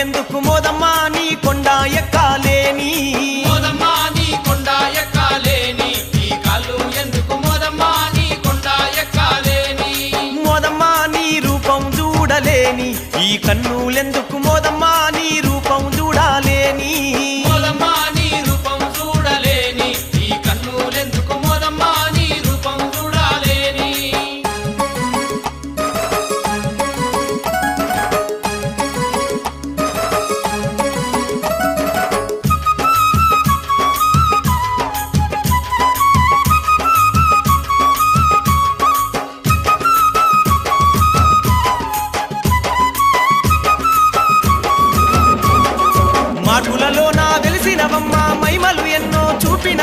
ఎందుకు మోదమ్మా నీ కొండ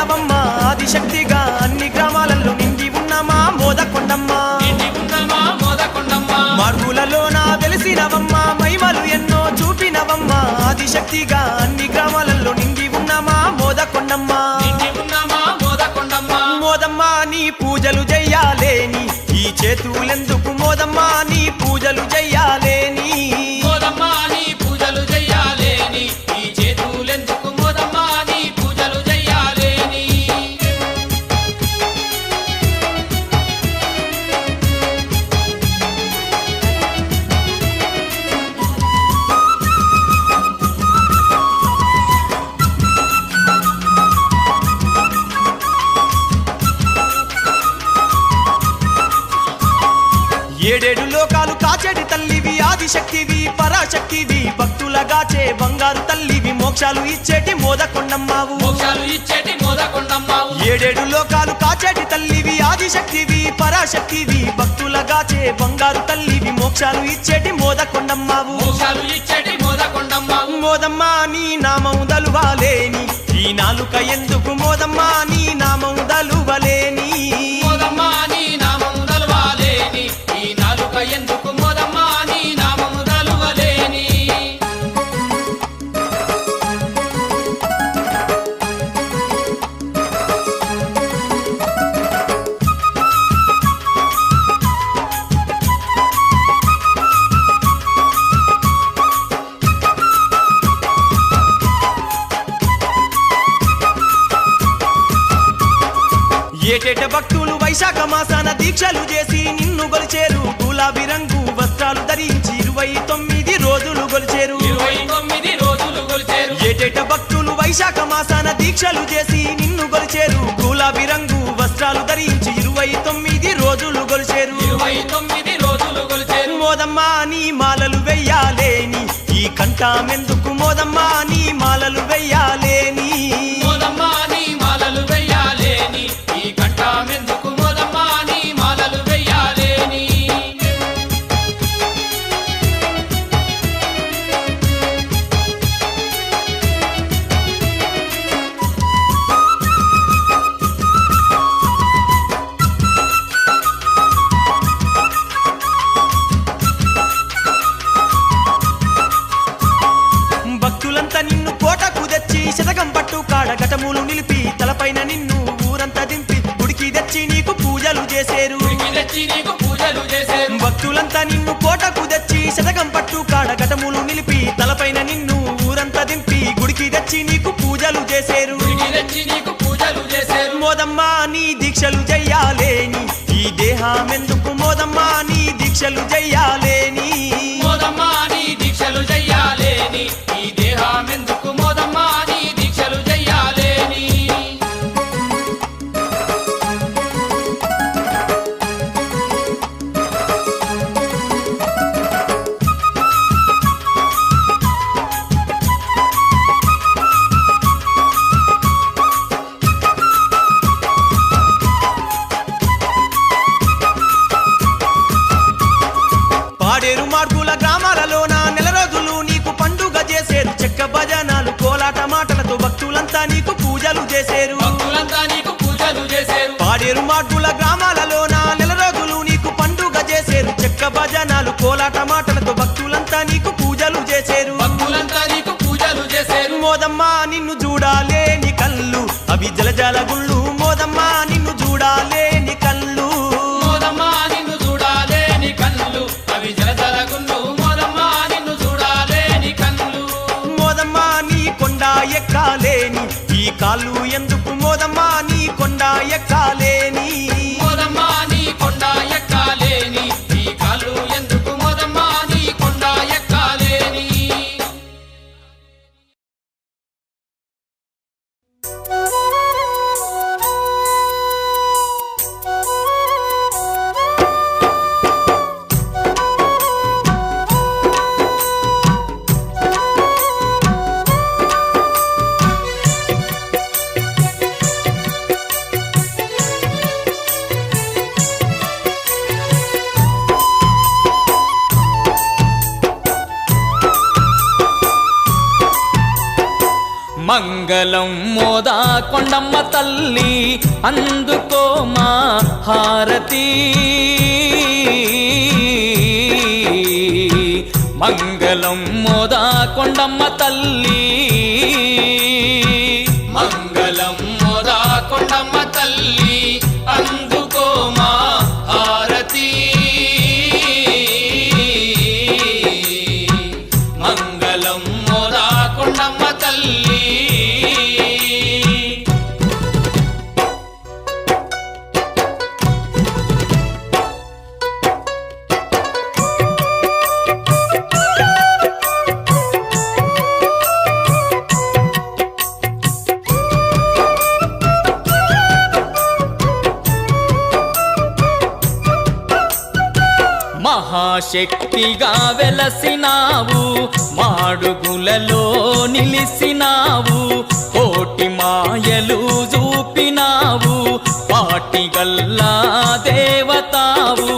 చూపినవమ్మ ఆదిశక్తిగా అన్ని గ్రామాలలో నిండి ఉన్నమా? మోదకొండమ్మ. మార్గులలో నా వెలిసినవమ్మ. మైమలు ఎన్నో చూపినవమ్మ. ఆదిశక్తిగా అన్ని గ్రామాలలో నిండి ఉన్నమా? మోదకొండమ్మ. మోదమ్మ నీ పూజలు చెయ్యాలేని ఈ చేతులెందుకు మోదమ్మ? నీ పూజలు చెయ్యాలేని కాచేటి తల్లివి ఆదిశక్తివి పరాశక్తివి. భక్తులగాచే బంగారు తల్లివి మోక్షాలు ఇచ్చేటి మోదకొండమ్మావు. మోక్షాలు ఇచ్చేటి మోదకొండమ్మావు. ఏడేడు లోకాలు కాచేటి తల్లివి ఆదిశక్తివి పరాశక్తివి. భక్తులగాచే బంగారు తల్లివి మోక్షాలు ఇచ్చేటి మోదకొండమ్మావు. మోక్షాలు ఇచ్చేటి మోదకొండమ్మావు. మోదమ్మా నీ నామం దలువాలేని. ఈ నాలుక ఎందుకు మోదమ్మా నీ నామం దలువలేని? వైశాఖ మాసాన దీక్షలు చేసి నిన్ను గొలిచేరు. గులాబీ రంగు వస్త్రాలు ధరించి ఇరవై తొమ్మిది రోజులు గొలిచేరు. ఏటేట భక్తులు వైశాఖ మాసాన దీక్షలు చేసి నిన్ను గొలిచేరు. గులాబీ రంగు వస్త్రాలు ధరించి ఇరవై తొమ్మిది రోజులు గొలిచేరు. మోదమ్మా నీ మాలలు వెయ్యాలేని ఈ కంఠమెందుకు మోదమ్మా నీ మాలలు ఘటములు నిలిపి తలపైన నిన్ను ఊరంతా దింపి గుడికి తెచ్చి నీకు పూజలు చేసేరు. ఉరికి తెచ్చి నీకు పూజలు చేసేరు. భక్తులంతా నిన్ను కోటకు తెచ్చి శతకం పట్టు కాడ ఘటములు నిలిపి తలపైన నిన్ను ఊరంతా దింపి గుడికి తెచ్చి నీకు పూజలు చేసేరు. మోదమ్మా నీ దీక్షలు చెయ్యాలేని ఈ దేహమెందుకు మోదమ్మా నీ దీక్షలు చెయ్యాలేని భజనాలు కోలాట మాటలతో భక్తులంతా నీకు పూజలు చేసేరు. చేసేరు. పాడేరు మార్గుల గ్రామాలలోన నెల రోజులు నీకు పండుగ చేసేరు. చెక్క భజనాలు కోలాట మాటలతో భక్తులంతా నీకు పూజలు చేసేరు. భక్తులంతా నీకు పూజలు చేసేరు. మోదమ్మా నిన్ను చూడాలేని కళ్ళు. అవి జలజల గుళ్ళు. మోదమ్మా కాళ్ళు ఎందుకు మోదమ్మా? నీ కొండ ఎక్కాలేని మంగళం మోదా కొండమ్మ తల్లి అందుకో మా హారతి. మంగళం మోదా కొండమ్మ తల్లి మహాశక్తిగా వెలసినావు మాడుగులలో నిలిసినావు కోటి మాయలు చూపినావు పాటిగల్లా దేవతావు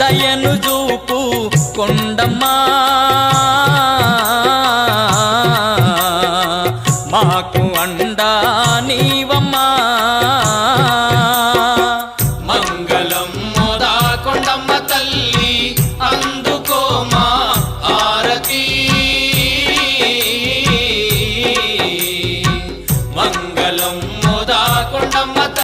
దయను చూపు కొండమ్మా. మాకు అండా నీవ